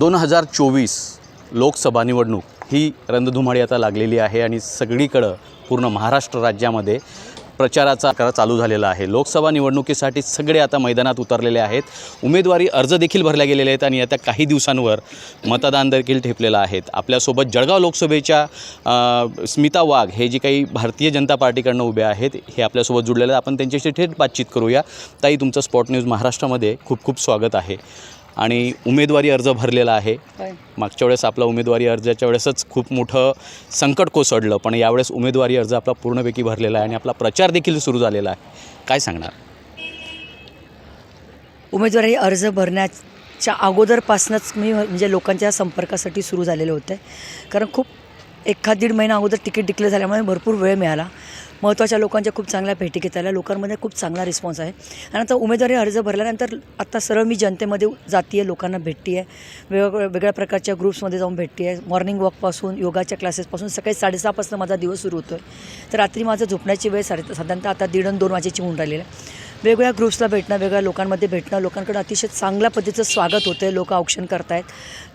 दोन हजार चोवीस लोकसभा निवडणूक ही रंधुमाळी आता लागलेली आहे आणि सगळीकडं पूर्ण महाराष्ट्र राज्यामध्ये प्रचाराचा करा चालू झालेला आहे. लोकसभा निवडणुकीसाठी सगळे आता मैदानात उतरलेले आहेत. उमेदवारी अर्ज देखील भरल्या गेलेले आहेत आणि येत्या काही दिवसांवर मतदान देखील ठेपलेलं आहेत. आपल्यासोबत जळगाव लोकसभेच्या स्मिता वाघ हे जी काही भारतीय जनता पार्टीकडनं उभे आहेत हे आपल्यासोबत जुळलेले आहेत. आपण त्यांच्याशी थेट बातचीत करूया. ताई तुमचं स्पॉट न्यूज महाराष्ट्रामध्ये खूप खूप स्वागत आहे. आणि उमेदवारी अर्ज भरलेला आहे. मागच्या वेळेस आपला उमेदवारी अर्जाच्या वेळेसच खूप मोठं संकट कोसळलं पण यावेळेस उमेदवारी अर्ज आपला पूर्णपैकी भरलेला आहे आणि आपला प्रचार देखील सुरू झालेला आहे. काय सांगणार? उमेदवारी अर्ज भरण्याच्या अगोदरपासूनच मी म्हणजे लोकांच्या संपर्कासाठी सुरू झालेले होते. कारण खूप एखाद दीड महिना अगोदर तिकीट डिक्लेअर झाल्यामुळे भरपूर वेळ मिळाला. महत्त्वाच्या लोकांच्या खूप चांगल्या भेटी घेत आल्या लोकांमध्ये खूप चांगला रिस्पॉन्स आहे. आणि आता उमेदवारी अर्ज भरल्यानंतर आता सरळ मी जनतेमध्ये जाती आहे लोकांना भेटती आहे वेगवेगळ्या वेगळ्या प्रकारच्या ग्रुप्समध्ये जाऊन भेटती आहे मॉर्निंग वॉकपासून योगाच्या क्लासेसपासून सकाळी साडेसहापासून माझा दिवस सुरू होतो आहे तर रात्री माझं झोपण्याची वेळ साडे साधारणतः आता दीड आणि दोन वाजेची होऊन राहिलेली आहे. वेगवेगळ्या ग्रुप्सला भेटणं वेगळ्या लोकांमध्ये भेटणं लोकांकडे अतिशय चांगल्या पद्धतीचं स्वागत होतं आहे लोकं औक्षण करतायत.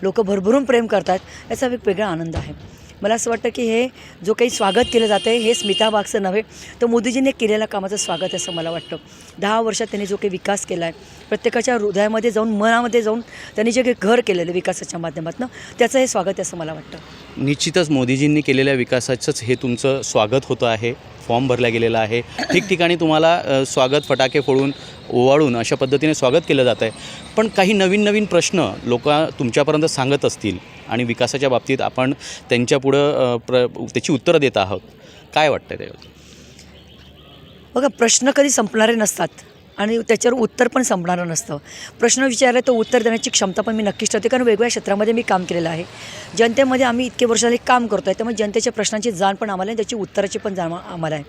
लोक भरभरून प्रेम करतायत. याचा एक वेगळा आनंद आहे. मला असं वाटतं की हे जो काही स्वागत केलं जातं आहे हे स्मिता बागचं नव्हे तर मोदीजींनी केलेल्या कामाचं स्वागत आहे असं मला वाटतं. दहा वर्षात त्यांनी जो काही विकास केला आहे प्रत्येकाच्या हृदयामध्ये जाऊन मनामध्ये जाऊन त्यांनी जे काही घर केलेलं विकासाच्या माध्यमातून त्याचं हे स्वागत आहे असं मला वाटतं. निश्चितच मोदीजींनी केलेल्या विकासाचंच हे तुमचं स्वागत होतं आहे. फॉर्म भरला गेलेला आहे. ठिकठिकाणी तुम्हाला स्वागत फटाके फोडून ओवाळून अशा पद्धतीने स्वागत केलं जात आहे. पण काही नवीन नवीन प्रश्न लोक तुमच्यापर्यंत सांगत असतील आणि विकासाच्या बाबतीत आपण त्यांच्यापुढं प्र त्याची उत्तरं देत आहोत. काय वाटतं त्यावेळी बघा प्रश्न कधी संपणारे नसतात. आणि त्याच्यावर उत्तर पण संपणारं नसतं. प्रश्न विचारला तर उत्तर देण्याची क्षमता पण मी नक्कीच ठेवते कारण वेगवेगळ्या क्षेत्रामध्ये मी काम केलेलं आहे. जनतेमध्ये आम्ही इतके वर्ष झाले काम करतो आहे त्यामुळे जनतेच्या प्रश्नांची जाण पण आम्हाला आहे त्याची उत्तराची पण जाण आम्हाला आहे.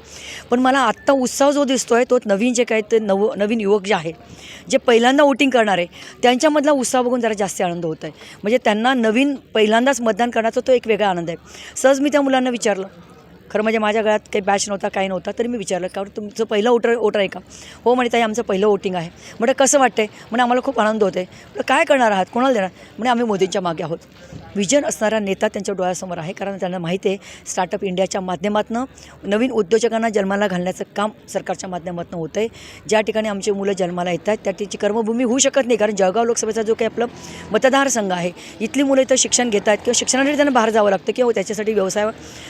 पण मला आत्ता उत्साह जो दिसतो आहे तो नवीन जे काय ते नव नवीन युवक जे आहे जे पहिल्यांदा वोटिंग करणार आहे त्यांच्यामधला उत्साह बघून जरा जास्त आनंद होत आहे म्हणजे त्यांना नवीन पहिल्यांदाच मतदान करण्याचा तो एक वेगळा आनंद आहे. सहज मी त्या मुलांना विचारलं खरं म्हणजे माझ्या गळ्यात काही बॅच नव्हता काही नव्हता तरी मी विचारलं का तुमचं पहिलं वोटर वोटर आहे का? हो म्हणे ताई आमचं पहिलं वोटिंग आहे. म्हणजे कसं वाटतंय? म्हणे आम्हाला खूप आनंद होते म्हणजे काय करणार आहात? कोणाला देणार? म्हणे आम्ही मोदींच्या मागे आहोत. विजन असणारा नेता त्यांच्या डोळ्यासमोर आहे कारण त्यांना माहिती आहे स्टार्टअप इंडियाच्या माध्यमातून नवीन उद्योजकांना जन्माला घालण्याचं काम सरकारच्या माध्यमातून होतं आहे ज्या ठिकाणी आमची मुलं जन्माला येत आहेत त्या ठिकाणी कर्मभूमी होऊ शकत नाही कारण जळगाव लोकसभेचा जो काही आपलं मतदारसंघ आहे इथली मुलं इथं शिक्षण घेत आहेत किंवा शिक्षणासाठी त्यांना बाहेर जावं लागतं किंवा त्याच्यासाठी व्यवसाय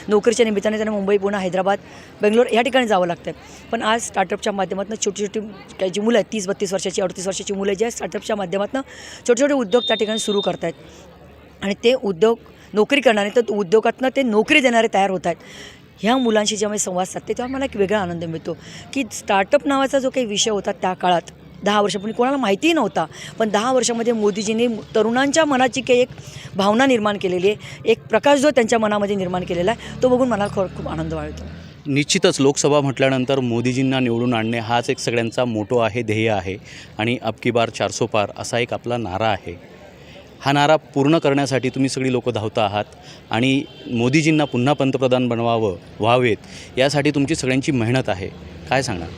नोकरीच्या निमित्ताने त्यांना मुंबई पुणे हैदराबाद बेंगलोर या ठिकाणी जावं लागतं पण आज स्टार्टअपच्या माध्यमातून छोटी छोटी काही जी मुलं आहेत तीस बत्तीस वर्षाची अडतीस वर्षाची मुलं जी आहेत स्टार्टअपच्या माध्यमातून छोटे छोटे उद्योग त्या ठिकाणी सुरू करत आहेत आणि ते उद्योग नोकरी करणारे तर उद्योगातनं ते नोकरी देणारे तयार होत आहेत. ह्या मुलांशी जेव्हा मी संवाद साधते तेव्हा मला एक वेगळा आनंद मिळतो की स्टार्टअप नावाचा जो काही विषय होता त्या काळात दहा वर्षापूर्वी कोणाला माहितीही नव्हता. पण दहा वर्षामध्ये मोदीजींनी तरुणांच्या मनाची काही एक भावना निर्माण केलेली आहे. एक प्रकाश जो त्यांच्या मनामध्ये निर्माण केलेला आहे तो बघून मला खर खूप आनंद वाटतो. निश्चितच लोकसभा म्हटल्यानंतर मोदीजींना निवडून आणणे हाच एक सगळ्यांचा मोठो आहे ध्येय आहे आणि अबकी बार चारसो पार असा एक आपला नारा आहे. हा नारा पूर्ण करण्यासाठी तुम्ही सगळी लोकं धावता आहात आणि मोदीजींना पुन्हा पंतप्रधान बनवावं व्हावेत यासाठी तुमची सगळ्यांची मेहनत आहे. काय सांगणार?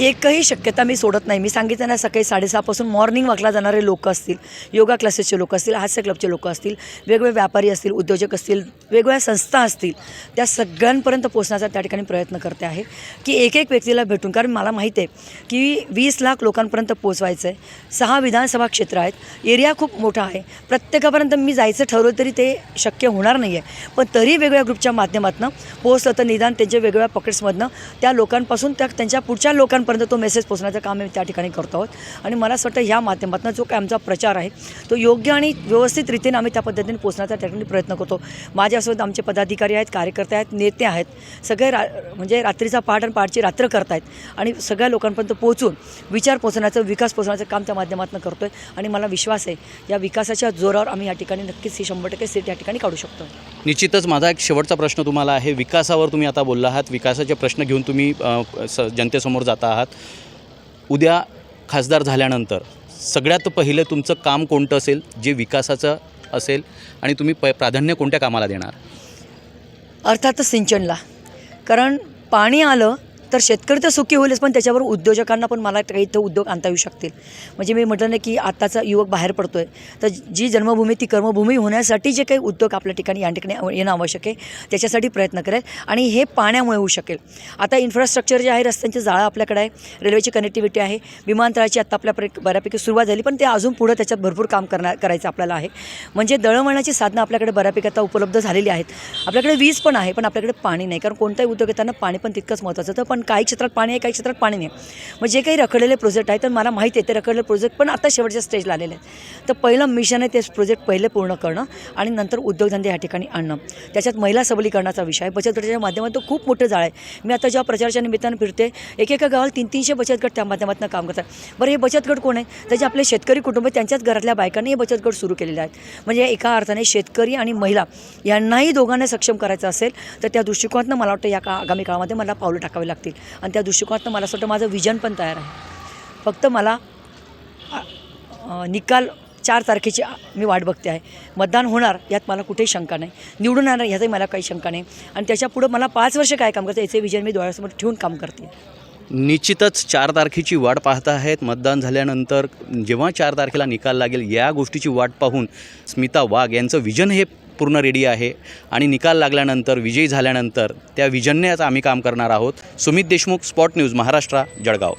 एकही शक्यता मी सोडत नाही. मी सांगितलं ना सकाळी साडेसहापासून मॉर्निंग वॉकला जाणारे लोक असतील योगा क्लासेसचे लोक असतील हास्य क्लबचे लोक असतील वेगवेगळे व्यापारी असतील उद्योजक असतील वेगवेगळ्या संस्था असतील त्या सगळ्यांपर्यंत पोहोचण्याचा त्या ठिकाणी प्रयत्न करते आहे. की एक एक व्यक्तीला भेटून कारण मला माहीत आहे की वीस लाख लोकांपर्यंत पोचवायचं आहे. सहा विधानसभा क्षेत्र आहेत. एरिया खूप मोठा आहे. प्रत्येकापर्यंत मी जायचं ठरवलं तरी ते शक्य होणार नाही आहे पण तरी वेगवेगळ्या ग्रुपच्या माध्यमातून पोहोचलं तर निदान त्यांच्या वेगवेगळ्या पॉकेट्समधनं त्या लोकांपासून त्या त्यांच्या पुढच्या लोकांपर्यंत तो मेसेज पोचण्याचं काम आम्ही त्या ठिकाणी करतो आहोत. आणि मला असं वाटतं ह्या माध्यमातून जो काय आमचा प्रचार आहे तो योग्य आणि व्यवस्थित रीतीने आम्ही त्या पद्धतीने पोचण्याचा त्या ठिकाणी प्रयत्न करतो. माझ्यासोबत आमचे पदाधिकारी आहेत कार्यकर्ते आहेत नेते आहेत. सगळे रा म्हणजे रात्रीचा पाठ आणि पाठची रात्र करतायत. आणि सगळ्या लोकांपर्यंत पोहोचून विचार पोचण्याचं विकास पोचण्याचं काम त्या माध्यमातून करतो आहे आणि मला विश्वास आहे या विकासाच्या जोरावर आम्ही या ठिकाणी नक्कीच ही शंभर टक्के सीट या ठिकाणी काढू शकतो. निश्चितच माझा एक शेवटचा प्रश्न तुम्हाला आहे. विकासावर तुम्ही आता बोलला आहात. विकासाचे प्रश्न घेऊन तुम्ही स जनतेसमोर जाता आहात. उद्या खासदार झाल्यानंतर सगळ्यात पहिलं तुमचं काम कोणतं असेल? जे विकासाचं असेल आणि तुम्ही प प्राधान्य कोणत्या कामाला देणार? अर्थातच सिंचनला. कारण पाणी आलं तर शेतकरी तर सुखी होईलच पण त्याच्यावर उद्योजकांना पण मला काही इथं उद्योग आणता येऊ शकतील. म्हणजे मी म्हटलं ना की आत्ताचा युवक बाहेर पडतो आहे तर जी जन्मभूमी ती कर्मभूमी होण्यासाठी जे काही उद्योग आपल्या ठिकाणी या ठिकाणी येणं आवश्यक आहे त्याच्यासाठी प्रयत्न करेल. आणि हे पाण्यामुळे होऊ शकेल. आता इन्फ्रास्ट्रक्चर जे आहे रस्त्यांची जाळं आपल्याकडे आहे रेल्वेची कनेक्टिव्हिटी आहे विमानतळाची आत्ता आपल्या बऱ्यापैकी सुरुवात झाली पण ते अजून पुढं त्याच्यात भरपूर काम करणार करायचं आपल्याला आहे. म्हणजे दळणवळणाची साधनं आपल्याकडे बऱ्यापैकी आता उपलब्ध झालेली आहेत. आपल्याकडे वीज पण आहे पण आपल्याकडे पाणी नाही कारण कोणताही उद्योग येताना पाणी पण तितकंच महत्त्वाचं तर पण काही क्षेत्रात पाणी आहे काही क्षेत्रात पाणी नाही. मग जे काही रखडलेले प्रोजेक्ट आहे तर मला माहिती आहे ते रखडलेले प्रोजेक्ट पण आता शेवटच्या स्टेजला आलेले आहेत. तर पहिलं मिशन आहे ते प्रोजेक्ट पहिले पूर्ण करणं आणि नंतर उद्योगधंदे या ठिकाणी आणणं. त्याच्यात महिला सबलीकरणाचा विषय आहे. बचत गटाच्या माध्यमातून खूप मोठं जाळ आहे. मी आता जेव्हा प्रचाराच्या निमित्तानं फिरते एकेका गावाला तीन तीनशे बचत गट त्या माध्यमातून काम करतात. बरं हे बचत गट कोण आहे? त्याचे आपले शेतकरी कुटुंब आहे, त्यांच्याच घरातल्या बायकांनी हे बचत गट सुरू केलेले आहेत. म्हणजे एका अर्थाने शेतकरी आणि महिला यांनाही दोघांना सक्षम करायचं असेल तर त्या दृष्टिकोनातनं मला वाटतं या का आगामी काळामध्ये मला पावलं टाकावी लागतील. आणि त्या दृष्टिकोनातनं मला असं वाटतं माझं विजन पण तयार आहे. फक्त मला निकाल चार तारखेची मी वाट बघते आहे. मतदान होणार यात मला कुठेही शंका नाही. निवडून येणार ह्याचाही मला काही शंका नाही. आणि त्याच्यापुढं मला पाच वर्ष काय काम करतं याचे विजन मी डोळ्यासमोर ठेवून काम करते. निश्चितच चार तारखेची वाट पाहत आहेत. मतदान झाल्यानंतर जेव्हा चार तारखेला निकाल लागेल या गोष्टीची वाट पाहून स्मिता वाघ यांचं विजन हे पूर्ण रेडी आहे आणि निकाल लागल्यानंतर विजयी झाल्यानंतर त्या विजननेच आम्ही काम करणार आहोत. Sumit Deshmukh spot news Maharashtra Jalgaon.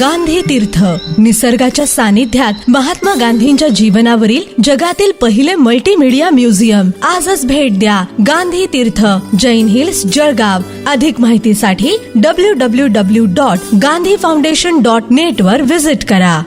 Gandhi तीर्थ निसर्गाच्या सानिध्यात महात्मा गांधींच्या जीवनावरील जगातील पहिले मल्टीमीडिया म्युझियम आजच भेट द्या गांधी तीर्थ जैन हिल्स जळगाव. अधिक माहितीसाठी W W W dot Gandhi foundation dot net वर विजिट करा.